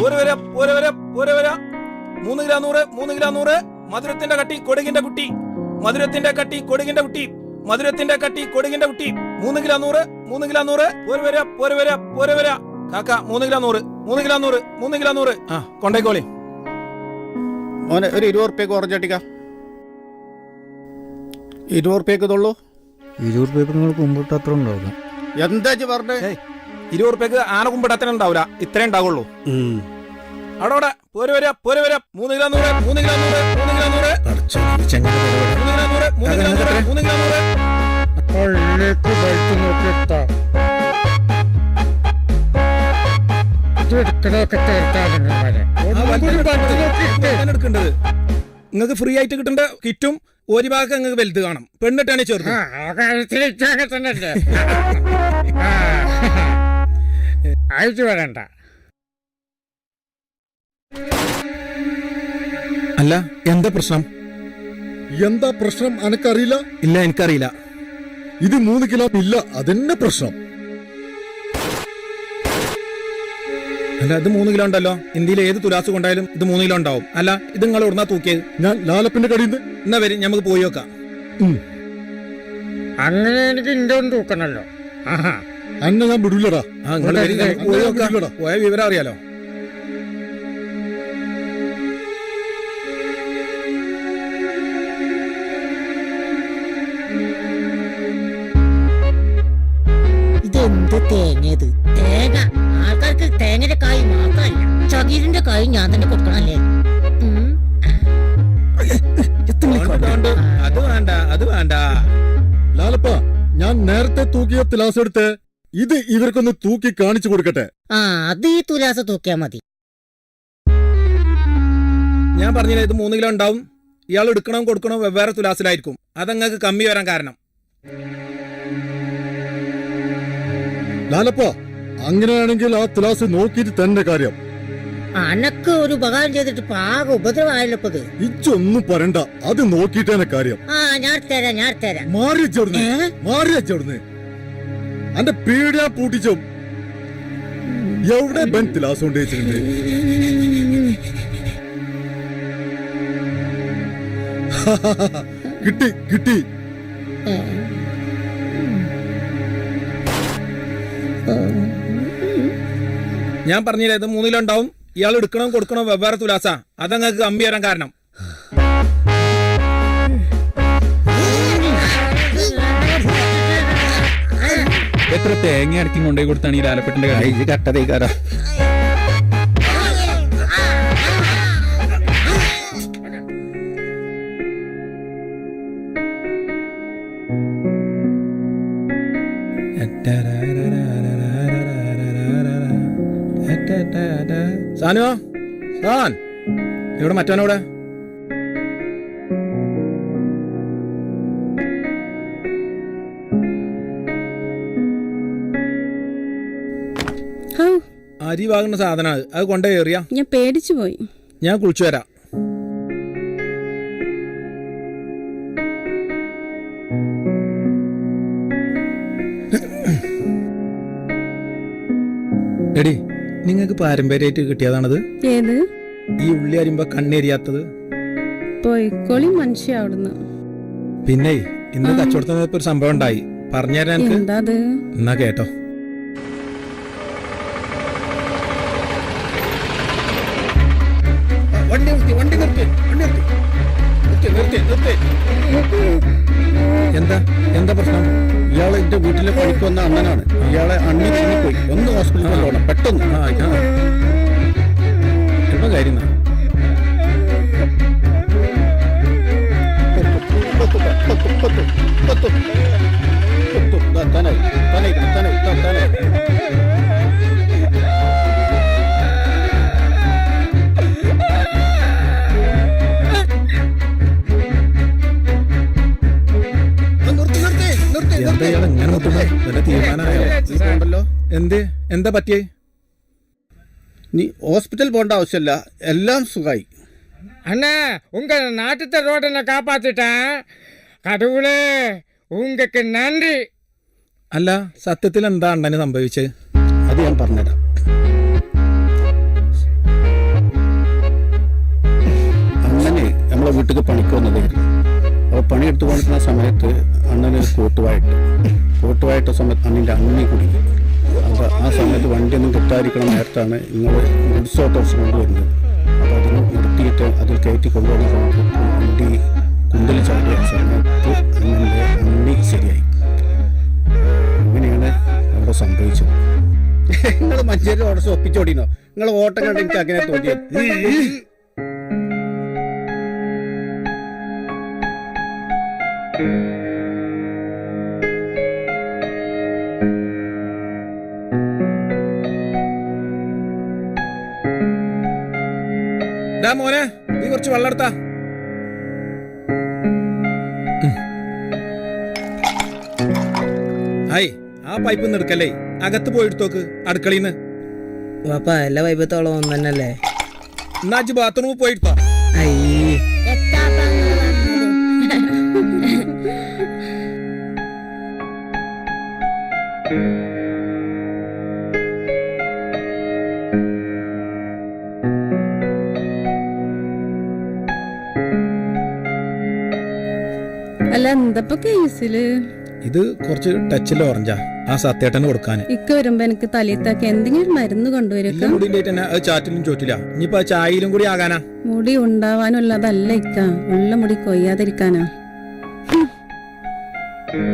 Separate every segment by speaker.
Speaker 1: വര വര വര. മൂന്ന് കിലോ നൂറ് മൂന്ന് കിലോ നൂറ്. മധുരത്തിന്റെ കട്ടി കൊടുകിന്റെ കുട്ടി. മധുരത്തിന്റെ കട്ടി കൊടുകിന്റെ കുട്ടി. മധുരത്തിന്റെ കട്ടി കൊടുകിന്റെ കുട്ടി. മൂന്ന് കിലോ നൂറ് മൂന്ന് കിലോ നൂറ്. ഒരു വര ഒരു വര ഒരു വര. കാക്ക മൂന്ന് കിലോ നൂറ് മൂന്ന് കിലോ നൂറ് മൂന്ന് കിലോ നൂറ്. ആ കൊണ്ടേക്കോളി.
Speaker 2: മോനെ ഒരു ഇരുപത് റുപ്യക്ക് ഓറഞ്ചട്ടിക്ക ഇരുപത് റുപ്യക്ക് ഇതുള്ളൂ.
Speaker 3: ഇരുപത് റുപ്യക്ക് നിങ്ങൾക്ക് മുമ്പിട്ട് അത്ര ഉണ്ടാവില്ല.
Speaker 2: എന്താ പറഞ്ഞേ?
Speaker 1: ഇരുപത് റുപ്യക്ക് ആന കുമ്പിട്ട് അത്ര ഉണ്ടാവില്ല. ഇത്രേ ഉണ്ടാവുള്ളൂ. അവിടെ പോരെ വര പോരെ വര മൂന്ന് കിലോ നൂറ് മൂന്ന് കിലോ നൂറ് മൂന്ന് കിലോ നൂറ് മൂന്ന് കിലോ നൂറ് മൂന്ന് കിലോ നൂറ് മൂന്ന് കിലോ നൂറ് നിങ്ങൾക്ക് ഫ്രീ ആയിട്ട് കിട്ടേണ്ട കിറ്റും ഒരു ഭാഗം നിങ്ങൾക്ക് വലുത് കാണും പെണ്ണിട്ടാണ് ചെറുത്.
Speaker 4: അയച്ചു വരണ്ട
Speaker 1: അല്ല എന്താ പ്രശ്നം?
Speaker 5: എന്താ പ്രശ്നം അനക്കറിയില്ല?
Speaker 1: ഇല്ല എനിക്കറിയില്ല.
Speaker 5: ഇത് മൂന്ന് കിലോ ഇല്ല അതെന്നെ പ്രശ്നം.
Speaker 1: അല്ല ഇത് മൂന്ന് കിലോ ഉണ്ടല്ലോ. ഇന്ത്യയിൽ ഏത് തുലാസ് കൊണ്ടായാലും ഇത് മൂന്ന് കിലോ ഉണ്ടാവും. അല്ല ഇത് നിങ്ങൾ ഉടനാ തൂക്കിയത്?
Speaker 5: ഞാൻ ലാലപ്പിന്റെ കടയിൽ നിന്ന്.
Speaker 1: എന്നാ വരും നമുക്ക് പോയി നോക്കാം.
Speaker 4: അങ്ങനെ എനിക്ക് ഇന്ത്യ തൂക്കണല്ലോ. അങ്ങനെ
Speaker 5: അന്നെ ഞാൻ വിടൂലടാ.
Speaker 1: പോയ വിവരം അറിയാലോ?
Speaker 6: ഇതെന്ത് തേങ്ങയത്? തേങ്ങ? ആൾക്കാർക്ക് തേങ്ങയുടെ കായ് മാത്രമല്ല ചകീരിന്റെ കായ് ഞാൻ തന്നെ കൊടുക്കണല്ലേ.
Speaker 1: അത് വേണ്ട അത് വേണ്ട.
Speaker 5: ലാലപ്പ ഞാൻ നേരത്തെ തൂക്കിയ തുലാസ് എടുത്ത് ഇത് ഇവർക്കൊന്ന് തൂക്കി കാണിച്ചു കൊടുക്കട്ടെ.
Speaker 6: ആ അത് ഈ തുലാസ തൂക്കിയാ മതി.
Speaker 1: ഞാൻ പറഞ്ഞില്ല ഇത് മൂന്ന് കിലോ ഉണ്ടാവും. ഇയാൾ എടുക്കണോ കൊടുക്കണോ വെവ്വേറെ തുലാസിലായിരിക്കും. അതങ്ങൾക്ക് കമ്മി വരാൻ കാരണം.
Speaker 5: ലാലപ്പ അങ്ങനെയാണെങ്കിൽ ആ തിലാസ് നോക്കിയിട്ട് തന്നെ കാര്യം.
Speaker 6: അനക്ക് ഒരു ഉപകാരം ചെയ്തിട്ട് പാക ആകെ ഉപദ്രവമായല്ലോ ഇപ്പൊ ഇത്.
Speaker 5: ഇച്ചൊന്നും പറയണ്ട അത് നോക്കിട്ടേനെ കാര്യം.
Speaker 6: ആ ഞാൻ തരാം ഞാൻ തരാം.
Speaker 5: മാറി ചേർന്ന്? മാറി ചേർന്ന് അന്റെ പീടിയ പൂട്ടിച്ചോ. എവിടെ ബൻ ക്ലാസ് കൊണ്ട് വെച്ചിട്ടുണ്ട്? കിട്ടി കിട്ടി.
Speaker 1: ഞാൻ പറഞ്ഞില്ലേ ഇത് മൂന്നിലുണ്ടാവും. ഉണ്ടാവും ഇയാൾ എടുക്കണം കൊടുക്കണം വെവ്വേറെ തുലാസ. അതങ്ങൾക്ക് കമ്പി വരാൻ കാരണം.
Speaker 7: എത്ര തേങ്ങ അടക്കി കൊണ്ടുപോയി കൊടുത്താണ് ഈ ലാലപ്പെട്ടിന്റെ കാര്യം?
Speaker 2: ഇത് കട്ടതേക്കാരാ.
Speaker 1: സാനോ സാൻ ഇവിടെ മറ്റവനോടെ അരി വാങ്ങുന്ന സാധനം അത് കൊണ്ടേ ഏറിയ
Speaker 8: ഞാൻ പേടിച്ചു പോയി
Speaker 1: ഞാൻ കുളിച്ചു വരാം എടി നിങ്ങൾക്ക് പാരമ്പര്യമായിട്ട് കിട്ടിയതാണത്?
Speaker 8: ഏത്?
Speaker 1: ഈ ഉള്ളി അരിയുമ്പോ കണ്ണെരിയാത്തത്.
Speaker 8: പോയിക്കോളി മനുഷ്യ അവിടുന്ന്.
Speaker 1: പിന്നെ ഇന്ന് കച്ചവടത്തിന് ഒരു സംഭവം ഉണ്ടായി. പറഞ്ഞുതരാൻ എന്നാ കേട്ടോ. വണ്ടി നിർത്തി വണ്ടി നിർത്തി വണ്ടി നിർത്തി. നിർത്തി നിർത്തി നിർത്തി. എന്താ?
Speaker 2: വീട്ടിലെ പണിക്ക് വന്ന അണ്ണനാണ്. ഇയാളെ അണ്ണി പോയി. ഒന്ന് ഹോസ്പിറ്റലിൽ പോകണം പെട്ടെന്ന്.
Speaker 1: ആ എന്താ കാര്യം തന്നെ
Speaker 2: തന്നെ താനായി, താനായി,
Speaker 1: എന്ത്? എന്താ പറ്റിയേ?
Speaker 2: നീ ഹോസ്പിറ്റൽ പോണ്ട ആവശ്യമില്ല. എല്ലാം സുഖമായി
Speaker 4: അണ്ണാ ഉങ്ക നാട്ടിലത്തെ ரோட்டை நான் காப்பாற்றிட்டேன் கடவுளே നന്ദി.
Speaker 1: അല്ല സത്യത്തിൽ എന്താ അണ്ണന് സംഭവിച്ചത്
Speaker 2: അത് ഞാൻ പറഞ്ഞുതരാം. അണ്ണന് നമ്മളെ വീട്ടിൽ പണിക്ക് വന്നതായിരുന്നു അപ്പൊ പണിയെടുത്ത് കൊണ്ടിരുന്ന സമയത്ത് അണ്ണന് കൂട്ടുവായിട്ട് കൂട്ടുവായിട്ട സമയത്ത് അണ്ണിന്റെ അണ്ണി കുടിക്കും ആ സമയത്ത് വണ്ടിയൊന്നും കിട്ടാതിരിക്കണം നേരത്താണ് നിങ്ങൾ ഗുഡ്സ് ഓട്ടോസ് കൊണ്ടുവരുന്നത് അപ്പോൾ അതിന് നിർത്തിയിട്ട് അതിൽ കയറ്റി കൊണ്ടുവന്ന സമയത്ത് വണ്ടി കുന്തൽ ചാടിയ സമയത്ത് അങ്ങനെ വണ്ടി ശരിയായി. അങ്ങനെയാണ് അവിടെ സംഭവിച്ചത്. നിങ്ങൾ മഞ്ചേരി ഓട്ടോസ് ഒപ്പിച്ചോടിനോ നിങ്ങൾ ഓട്ടം കണ്ട് എനിക്ക് അങ്ങനെ തോന്നിയത്.
Speaker 1: വെള്ളം എടുത്താ ഹായ് ആ പൈപ്പ് എടുക്കല്ലേ? അകത്ത് പോയി എടുത്തോക്ക് അടുക്കളയിന്ന്
Speaker 9: പാപ്പ എല്ലാ പൈപ്പത്തോളം ഒന്നല്ലേ
Speaker 1: എന്നാ ബാത്റൂമിൽ പോയിട്ടോ
Speaker 9: അയ്യേ.
Speaker 8: അല്ല എന്തപ്പോ കേസിൽ?
Speaker 1: ഇത് കുറച്ച് ടച്ചിൽ ഓറഞ്ചാ ആ. സത്യേട്ടന് കൊടുക്കാൻ
Speaker 8: ഇക്ക വരുമ്പോ എനിക്ക് തലയത്താക്കി എന്തെങ്കിലും മരുന്ന്
Speaker 1: കൊണ്ടുവരും ചാറ്റിലും ചോറ്റില്ല ഇനിയിപ്പോ ചായയിലും കൂടി ആകാനാ.
Speaker 8: മുടി ഉണ്ടാവാനുള്ളതല്ല ഇക്ക. ഉള്ള മുടി കൊയ്യാതിരിക്കാനാ.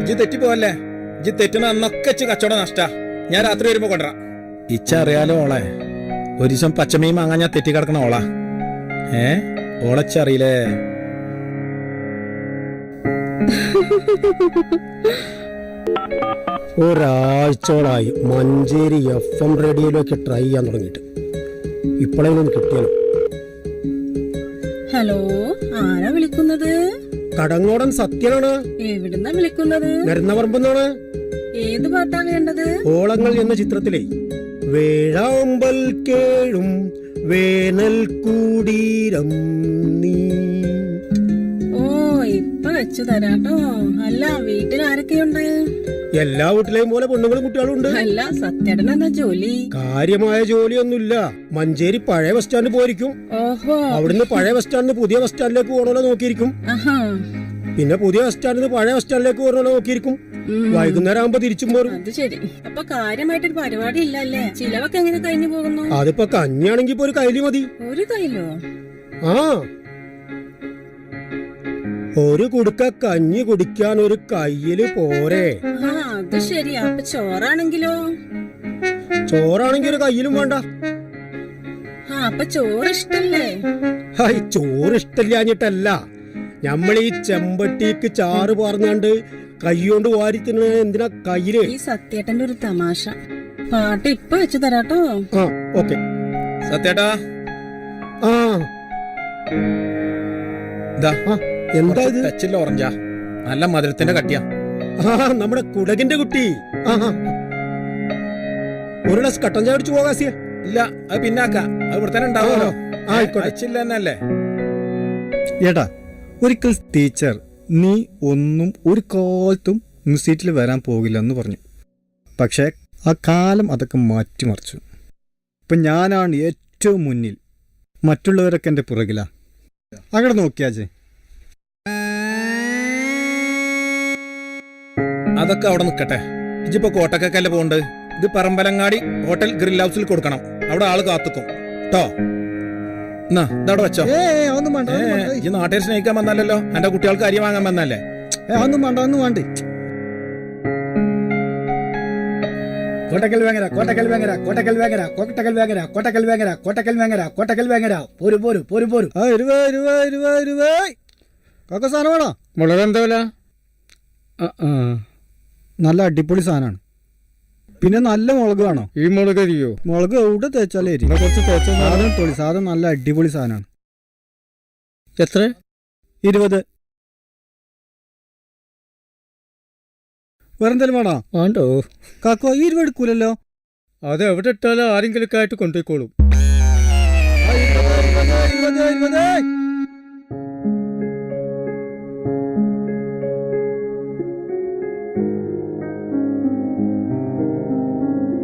Speaker 1: ഇജ്ജ് തെറ്റിപ്പോവല്ലേ? ഇജ്ജ് തെറ്റുന്ന അന്നൊക്കെ കച്ചവട കച്ചവടം നഷ്ടാ. ഞാൻ രാത്രി വരുമ്പോ കൊണ്ടുവരാം. ഇച്ച അറിയാലോ ഓളെ. ഒരു ദിവസം പച്ചമീൻ വാങ്ങാൻ ഞാൻ തെറ്റി കിടക്കണ ഓളാ. ഏ? ഓളച്ചറിയില്ലേ
Speaker 10: ഒരാഴ്ചയോളായി മഞ്ചേരി എഫ് എം റേഡിയോയിലൊക്കെ ട്രൈ ചെയ്യാൻ തുടങ്ങിയിട്ട്. ഇപ്പോഴെങ്കിലും കിട്ടിയാലോ
Speaker 8: ഹലോ ആരാ വിളിക്കുന്നത്?
Speaker 10: കടങ്ങോടൻ സത്യനാണ്.
Speaker 8: എവിടുന്നാ വിളിക്കുന്നത്?
Speaker 10: നരുന്നപറമ്പെന്നാണ്.
Speaker 8: ഏത് പാട്ടാ വേണ്ടത്?
Speaker 10: ഓളങ്ങൾ എന്ന ചിത്രത്തിലെ വേഴാമ്പൽ കേഴും വേനൽ കൂടീരം നീ
Speaker 8: വെച്ചു തരാട്ടോ. അല്ല വീട്ടിൽ ആരൊക്കെയുണ്ട്?
Speaker 10: എല്ലാ വീട്ടിലെയും പോലെ പെണ്ണുങ്ങളും കുട്ടികളും ഉണ്ട്.
Speaker 8: അല്ല സത്യടന എന്താ ജോലി?
Speaker 10: കാര്യമായ ജോലിയൊന്നുമില്ല. മഞ്ചേരി പഴയ ബസ് സ്റ്റാൻഡ് പോയിരിക്കും.
Speaker 8: ഓഹോ.
Speaker 10: അവിടുന്ന് പഴയ ബസ് സ്റ്റാൻഡിന് പുതിയ ബസ് സ്റ്റാൻഡിലേക്ക് പോകണമല്ലോ നോക്കിയിരിക്കും. പിന്നെ പുതിയ ബസ് സ്റ്റാൻഡിൽ നിന്ന് പഴയ ബസ് സ്റ്റാൻഡിലേക്ക് പോകണമല്ലോ നോക്കിയിരിക്കും. വൈകുന്നേരം ആകുമ്പോ തിരിച്ചും പോരും
Speaker 8: അത് ശരി. അപ്പൊ കാര്യമായിട്ടൊരു പരിപാടി ഇല്ലല്ലേ ചിലവൊക്കെ എങ്ങനെ കഴിഞ്ഞു പോകുന്നു?
Speaker 10: അതിപ്പോ കഞ്ഞാണെങ്കി ഇപ്പൊ ഒരു കൈലി മതി.
Speaker 8: ഒരു കൈലോ
Speaker 10: ആ. ഒരു കുടുക്ക കഞ്ഞി കുടിക്കാൻ ഒരു കയ്യിൽ പോരെ.
Speaker 8: ആ അത് ശരി. അപ്പൊ ചോറാണെങ്കിലോ?
Speaker 10: ചോറാണെങ്കിൽ ഒരു കയ്യിലും വേണ്ട.
Speaker 8: ആ അപ്പൊ ചോറ് ഇഷ്ടല്ലേ
Speaker 10: ഹായ് ചോറ് ഇഷ്ടമില്ലാഞ്ഞിട്ടല്ല നമ്മൾ ഈ ചെമ്പട്ടിക്ക് ചാറ് പറഞ്ഞാണ്ട് കൈകൊണ്ട് വാരി തിന്ന എന്തിനാ കയ്യിൽ?
Speaker 8: ഈ സത്യേട്ടന്റെ ഒരു തമാശ. പാട്ട് ഇപ്പൊ വെച്ചു തരാട്ടോ.
Speaker 10: ആ ഓക്കെ.
Speaker 1: സത്യേട്ടാ.
Speaker 10: ആ.
Speaker 1: ഇതാ
Speaker 10: ആ, എന്താ ഇത്?
Speaker 1: ടച്ചില്ല ഓറഞ്ചാ നല്ല മധുരത്തിന്റെ കട്ടിയാ.
Speaker 10: ആ നമ്മുടെ കുടകിന്റെ കുട്ടി. ഒരു ഗ്ലാസ് കട്ടൻ ചായ അടിച്ചു പോകാസിയ
Speaker 1: ഇല്ല അത് പിന്നാക്ക. അത് ഇവിടെ തന്നെ ഉണ്ടാവുമല്ലോ. ടച്ചില്ല തന്നെയല്ലേ
Speaker 3: ഏട്ടാ ഒരിക്കൽ ടീച്ചർ നീ ഒന്നും ഒരു കാലത്തും മ്യൂസിയറ്റിൽ വരാൻ പോകില്ലെന്ന് പറഞ്ഞു. പക്ഷേ ആ കാലം അതൊക്കെ മാറ്റിമറിച്ചു. ഇപ്പം ഞാനാണ് ഏറ്റവും മുന്നിൽ. മറ്റുള്ളവരൊക്കെ എന്റെ പുറകിലാ. അങ്ങോട്ട് നോക്കിയാച്ചേ
Speaker 1: അതൊക്കെ അവിടെ നിൽക്കട്ടെ. ഇജിപ്പോ കോട്ടക്കല്ലേ പോണ്ട് ഇത് പറമ്പലങ്ങാടി ഹോട്ടൽ ഗ്രിൽ ഹൗസിൽ കൊടുക്കണം. അവിടെ ആൾ കാത്തുക്കും. ട്ടോ. എന്നാ ഇതവിടെ വെച്ചോ. ഈ നാട്ടിൽ സ്നേഹിക്കാൻ വന്നാലല്ലോ. എന്റെ കുട്ടികൾക്ക് അരി വാങ്ങാൻ വന്നല്ലേ
Speaker 3: ഒന്നും വേണ്ട ഒന്നും വേണ്ട.
Speaker 2: കോട്ടക്കൽ വേങ്ങര കോട്ടക്കൽ വേങ്ങര കോട്ടക്കൽ വേങ്ങര കോട്ടക്കൽ വേങ്ങര കോട്ടക്കൽ വേങ്ങര കോട്ടക്കൽ വേങ്ങര കോട്ടക്കൽ വേങ്ങര. പോരു പോരു പോരു പോരു.
Speaker 3: ആ ഇരുപ ഇരുപ ഇരുപ ഇരുപ കാക്ക സാധനം വേണോ?
Speaker 4: മുളക് എന്താ വില?
Speaker 3: ആ, ആ. നല്ല അടിപൊളി സാധനമാണ് പിന്നെ നല്ല മുളക് വേണോ.
Speaker 4: ഈ മുളക് അരിയോ?
Speaker 3: മുളക് എവിടെ തേച്ചാലേ
Speaker 4: അരി. കുറച്ച് തേച്ചാ.
Speaker 3: സാധനം തൊളി സാധനം നല്ല അടിപൊളി സാധനമാണ്
Speaker 4: എത്ര?
Speaker 3: ഇരുപത്. വേറെന്തേലും വേണോ?
Speaker 4: വേണ്ടോ?
Speaker 3: കാക്കോ ഈ ഇരുപത് എടുക്കൂലല്ലോ?
Speaker 4: അത് എവിടെ ഇട്ടാലും ആരെങ്കിലും ആയിട്ട് കൊണ്ടുപോയിക്കോളും.
Speaker 3: ഇരുപത്, ഇരുപത്, ഇരുപത്,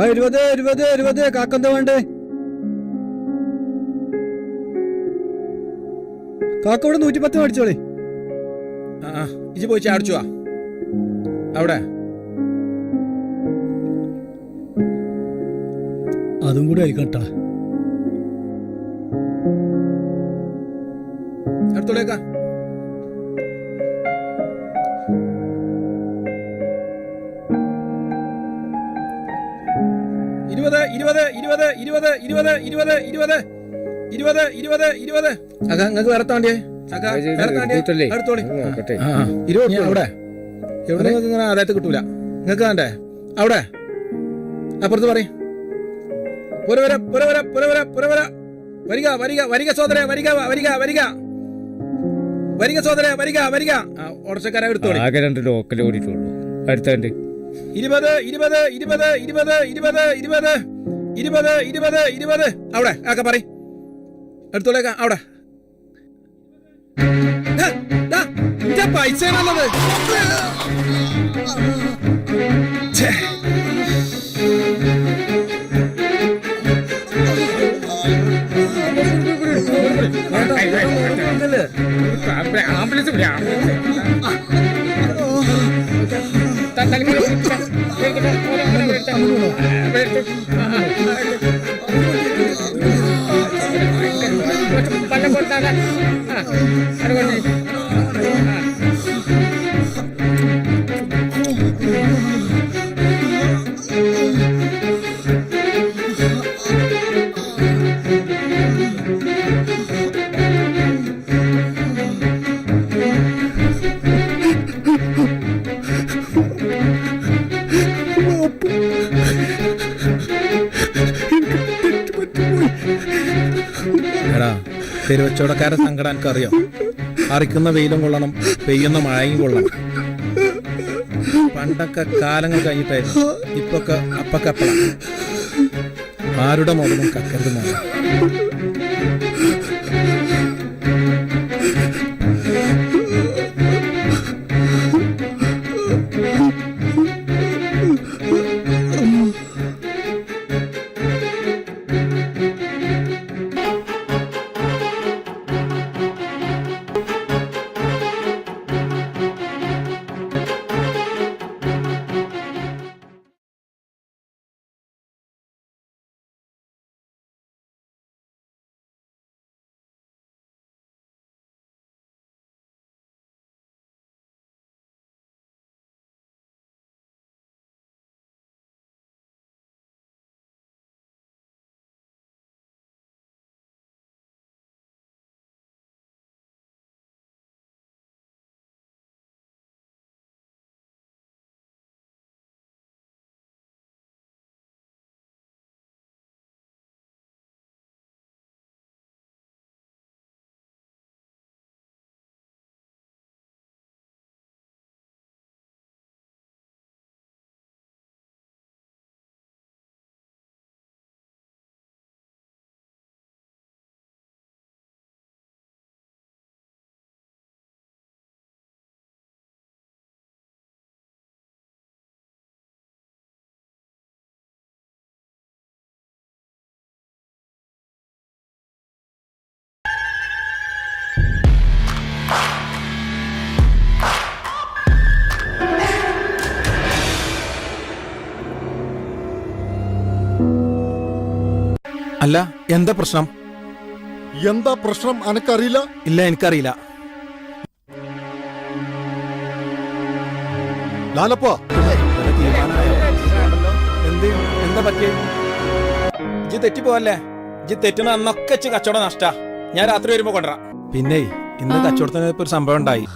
Speaker 3: ആ ഇരുപത് ഇരുപത് ഇരുപത്. കാക്കെന്താ വേണ്ടേ? കാക്ക ഇവിടെ നൂറ്റിപ്പത്ത് മേടിച്ചോളി.
Speaker 1: ആ ഇജ് പോയി ചാടിച്ചുവാ അവിടെ.
Speaker 3: അതും കൂടി ആയിക്കോട്ടാ.
Speaker 1: എടുത്തോളേക്കാ ഇരുപത് ഇരുപത് ഇരുപത് ഇരുപത് ഇരുപത് ഇരുപത് ഇരുപത് ഇരുപത് ഇരുപത് അക നിങ്ങക്ക് നിങ്ങൾക്ക് വേറെ താണ്ടിയേ അക്ക വേറെ താണ്ടിയേ
Speaker 4: എടുത്തോളി.
Speaker 1: എടുത്തോളി
Speaker 4: നോക്കട്ടെ.
Speaker 1: ആ, ആ. ഇരുപത് അവിടെ എവിടെ നിങ്ങൾക്ക് ഇങ്ങനെ ആദായത്ത് കിട്ടൂല നിങ്ങൾക്ക് വേണ്ടേ അവിടെ അപ്പുറത്ത് പറയും പുരവര പുരവര പുരവര പുരവര വരിക വരിക വരിക സോദര വരിക വരിക വരിക വരിക സോദര വരിക വരിക ഓടച്ചക്കാരെ എടുത്തോളി
Speaker 4: ആകെ രണ്ട് ലോക്കൽ ഓടിയിട്ടുള്ളൂ അടുത്തുണ്ട്
Speaker 1: ഇരുപത് ഇരുപത് ഇരുപത് ഇരുപത് ഇരുപത് ഇരുപത് ഇരുപത് ഇരുപത് ഇരുപത്. അവിടെ ആക്ക പറ എടുത്തോളേക്ക അവിടെ.
Speaker 4: പൈസ
Speaker 1: നല്ലത് തെരുവച്ചവടക്കാരെ സങ്കടം എനിക്കറിയാം. അറിക്കുന്ന വെയിലും കൊള്ളണം പെയ്യുന്ന മഴയും കൊള്ളണം. പണ്ടൊക്കെ കാലങ്ങൾ കഴിഞ്ഞിട്ടായിരുന്നു ഇപ്പൊക്കെ അപ്പക്കപ്പള ആരുടെ മുതലും കക്കരുത് മോനെ. അല്ല എന്താ പ്രശ്നം?
Speaker 5: എന്താ പ്രശ്നം? അനക്കറിയില്ല?
Speaker 1: ഇല്ല എനിക്കറിയില്ല.
Speaker 5: ലാലപ്പ.
Speaker 1: എന്ത്? എന്താ പറ്റിയ? ഇജ്ജ് തെറ്റിപ്പോവല്ലേ? ഇജ്ജ് തെറ്റുന്ന അന്നൊക്കെ ഇച്ച് കച്ചവടം നഷ്ട. ഞാൻ രാത്രി വരുമ്പോ കൊണ്ടുവരാം. പിന്നെ ഇന്ന് കച്ചവടത്തിന് ഒരു സംഭവം ഉണ്ടായി.